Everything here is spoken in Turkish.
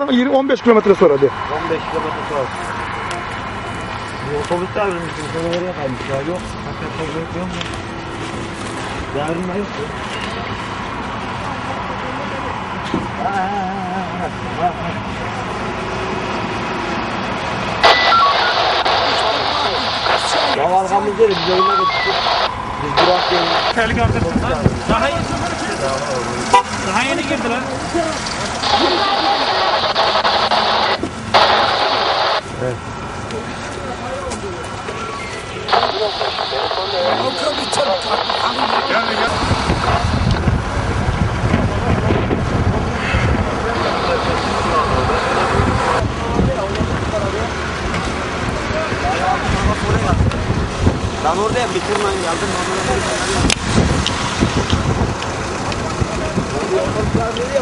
20-15 kilometre sonra de. 15 kilometre sonra. Otobüs de ayrılmıştım. Sonra nereye kaymış ya? Yok. Hakikaten yok yok mu? Da yok. ya. Arkamız değil, biz oyuna gittik. Biz durak. Tehlike artık. Daha yeni, daha yeni girdiler. Ben oradayım, bitirmeyin geldim. Polis hastanesine nakledip